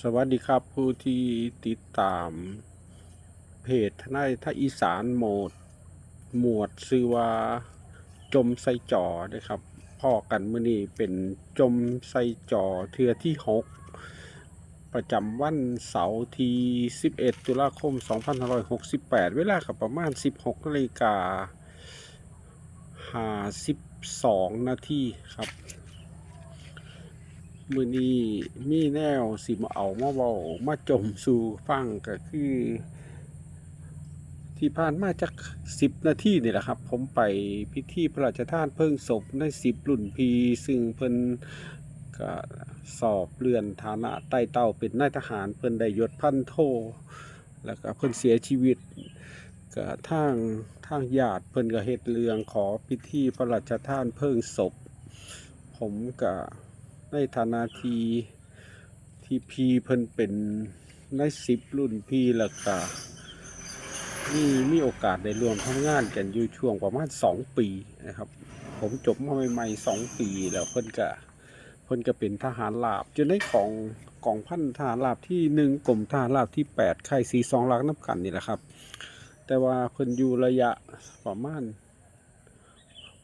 สวัสดีครับผู้ที่ติดตามเพจทนายท่าอีสานโหมด หมวดซื้อว่าจมใส่จอนะครับพ่อกันมื่อนี้เป็นจมใส่จอเทือที่ 6 ประจำวันเสาร์ที่ 11 ตุลาคม 2568 เวลากับประมาณ 16นาฬิกา52นาทีครับ มือนี้มีแนวสิมาเอามาเว้ามาจมสู่ฟังก็คือ ที่ผ่านมาจากสิบนาทีนี่แหละครับ ผมไปพิธีพระราชทานเพลิงศพในสิบรุ่นพีซึ่งเพิ่นก็สอบเลื่อนฐานะไต่เต้าเป็นนายทหารเพิ่นได้ยศพันโท แล้วก็เพิ่นเสียชีวิตก็ทางทางญาติเพิ่นก็เฮ็ดเรื่องขอพิธีพระราชทานเพลิงศพ ผมก็ ในฐานะที่ที่พีเพิ่นเป็นในสิบรุ่นพีแล้วก็มีมีโอกาสได้ร่วมทำงานกันอยู่ช่วงประมาณสองปีนะครับ ผมจบมาใหม่ๆสองปีแล้วเพิ่นก็เพิ่นก็เป็นทหารราบจนในของกองพันทหารราบที่หนึ่งกรมทหารราบที่แปดค่ายสีสองลักน้ำกันนี่แหละครับ แต่ว่าเพิ่นอยู่ระยะประมาณ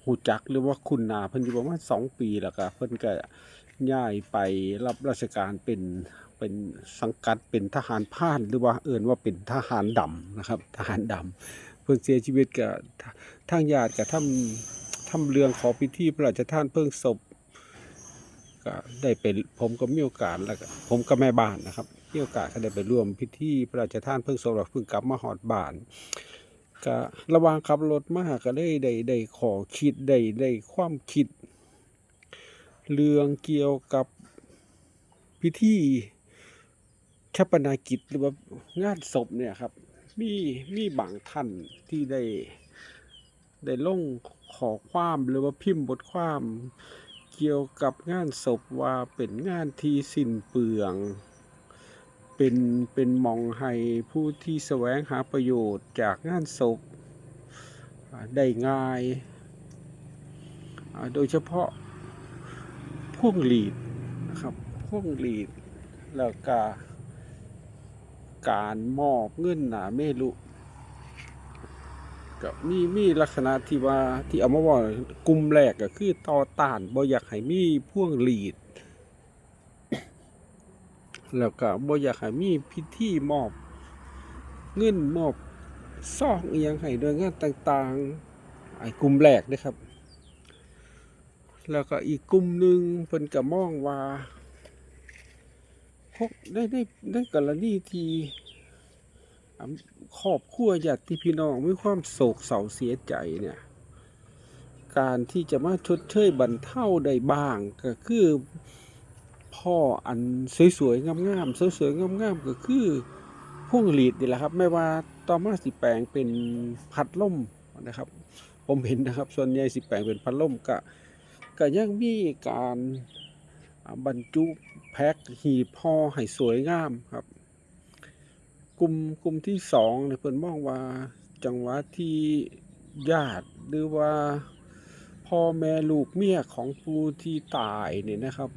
หูจักหรือว่าคุณนาเพิ่นอยู่ประมาณสองปีแล้วก็เพิ่นก็ ย้ายไปรับราชการเป็นเป็นสังกัดเป็นทหารพรานหรือว่าเอิ่นว่าเป็นทหารดำนะครับ ทหารดำเพิ่นเสียชีวิตกับทางญาติกับทำทำเรื่องขอพิธีพระราชทานเพลิงศพก็ได้ไปผมก็มีโอกาสแล้วก็ผมก็แม่บ้านนะครับมีโอกาสก็ได้ไปร่วมพิธีพระราชทานเพลิงศพแล้วเพิ่งกลับมาฮอดบ้านก็ระว่างขับรถมาก็ได้ได้ได้ขอคิดได้ได้ความคิด เรื่องเกี่ยวกับพิธีชปนากิจหรือว่างานศพเนี่ยครับ มีมีบางท่านที่ได้ได้ลงขอความหรือว่าพิมพ์บทความเกี่ยวกับงานศพว่าเป็นงานที่สิ้นเปลือง เป็นเป็นมองให้ผู้ที่แสวงหาประโยชน์จากงานศพได้ง่าย โดยเฉพาะ พวงหลีดนะครับพวงหลีดแล้วก็การมอบเงินหนาเมลุก็มีมีลักษณะที่ว่าที่เอามาว่ากลุ่มแรกก็คือต่อต้านบ่อยากให้มีพวงหลีด แล้วก็บ่อยากให้มีพิธีมอบ เงินมอบซองอียงให้โดยงานต่างๆไอ้กลุ่มแรกนะครับ แล้วก็อีกกลุ่มหนึ่งเพิ่นก็มองว่าพกได้ได้ได้กรณีที่ครอบครัวญาติพี่น้องมีความโศกเศร้าเสียใจเนี่ย การที่จะมาชดเชยบรรเทาได้บ้างก็คือพ่ออันสวยๆงามๆสวยๆงามๆก็คือพวงหลีดนี่แหละครับ ไม่ว่าต่อมาสิแปลงเป็นพัดล่มนะครับ ผมเห็นนะครับ ส่วนใหญ่สิแปลงเป็นพัดล่มก็ ก็ยังมีการบรรจุแพ็คหีบห่อให้สวยงามครับ กลุ่มกลุ่มที่สองเนี่ยเพิ่นมองว่าจังหวะที่ญาติหรือว่าพ่อแม่ลูกเมียของผู้ที่ตายเนี่ยนะครับ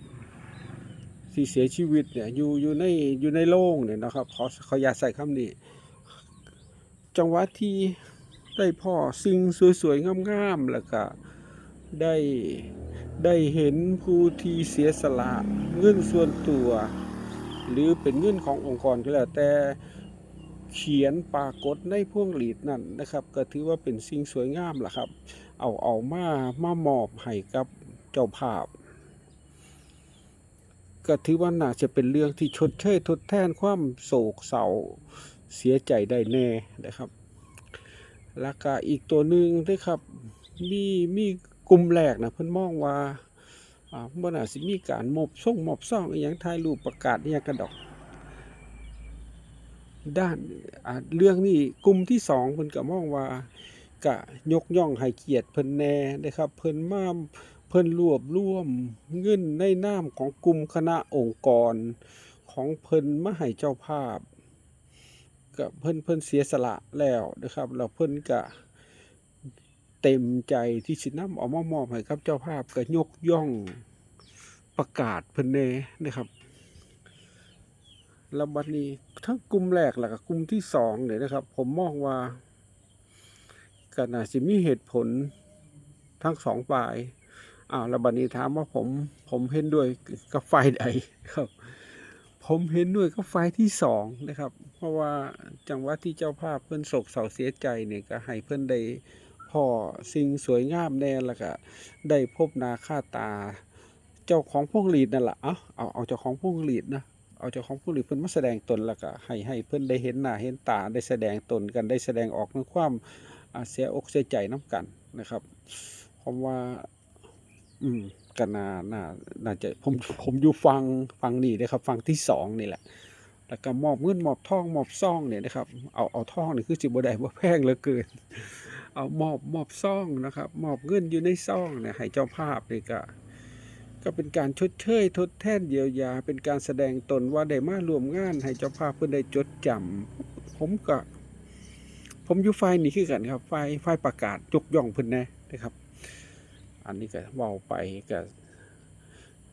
ที่เสียชีวิตเนี่ยอยู่อยู่ในอยู่ในโรงเนี่ยนะครับขอขออย่าตใส่คำนี้ จังหวะที่ได้พ่อสิ่งสวยๆงามๆแล้วก็ ได้ได้เห็นผู้ที่เสียสละเงินส่วนตัว หรือเป็นเงินขององค์กรก็แล้วแต่เขียนปรากฏในพวงหลีดนั่นนะครับ ก็ถือว่าเป็นสิ่งสวยงามล่ะครับ เอาเอามามามอบให้กับเจ้าภาพ ก็ถือว่าน่าจะเป็นเรื่องที่ชดเชยทดแทนความโศกเศร้าเสียใจได้แน่นะครับแล้วก็อีกตัวหนึ่งด้วยครับมีมี กลุ่มแรกนะเพิ่นมองว่าอ่าบ่น่าสิมีการมอบส่งมอบซ่องอหยังถ่ายรูปประกาศอหยังกระดอก ด้านอ่าเรื่องนี้กลุ่มที่สองเพิ่นก็มองว่าก็ยกย่องให้เกียรติเพิ่นแน่นะครับ เพิ่นมาเพิ่นรวบรวมเงินในนามของกลุ่มคณะองค์กรของเพิ่นมาให้เจ้าภาพก็เพิ่นเพิ่นเสียสละแล้วนะครับแล้วเพิ่นก็ เต็มใจที่สินำเอามามอบให้กับ เจ้าภาพก็ยกย่องประกาศเพิ่นแน่นะครับแล้วบัดนี้ทั้งกลุ่มแรกแล้วก็กลุ่มที่สองเนี่ยนะครับ ผมมองว่าก็น่าจะมีเหตุผลทั้งสองฝ่ายอ้าวแล้วบัดนี้ถามว่าผมผมเห็นด้วยกับฝ่ายใดครับ ผมเห็นด้วยกับฝ่ายที่สองนะครับ เพราะว่าจังหวะที่เจ้าภาพเพิ่อนโศกเศร้าเสียใจเนี่ยก็ให้เพิ่อนได้ พ่อสิ่งสวยงามแน่แล้วก็ได้พบนาค่าตา เจ้าของพวงหลีดนั่นแหละเอาเอาเอาเจ้าของพวงหลีดนะเอาเจ้าของพวงหลีดเพิ่นมาแสดงตนแล้วก็ให้ให้เพิ่นได้เห็นหน้าเห็นตาได้แสดงตนกันได้แสดงออกในความเสียอกเสียใจน้ำกันนะครับผมว่า อืมก็น่าน่าน่าจะผมผมอยู่ฟังฟังนี่นะครับ ฟังที่สองนี่แหละ แล้วก็มอบเงินมอบทองมอบซ่องเนี่ยนะครับ เอาเอาทองนี่คือสิบ่ได้บ่แพงเหลือเกิน เอามอบมอบซ่องนะครับมอบเงินอยู่ในซ่องเนี่ยให้เจ้าภาพนี่ก็ก็เป็นการชดเชยทดแทนเยียวยา เป็นการแสดงตนว่าได้มาร่วมงานให้เจ้าภาพเพื่อได้จดจำผมก็ ผมอยู่ฝ่ายนี้คือกันครับฝ่ายฝ่ายประกาศยกย่องเพิ่นแน่นะครับ อันนี้ก็เว้าไปก็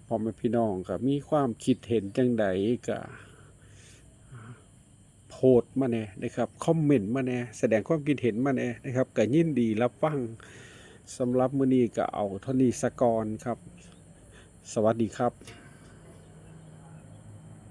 พ่อแม่พี่น้องก็มีความคิดเห็นจังใดก็ โพสต์มาแน่นะครับคอมเมนต์มาแน่แสดงความคิดเห็นมาแน่นะครับก็ยินดีรับฟังสำหรับมื้อนี้ก็เอาเท่านี้สะกอนครับ สวัสดีครับ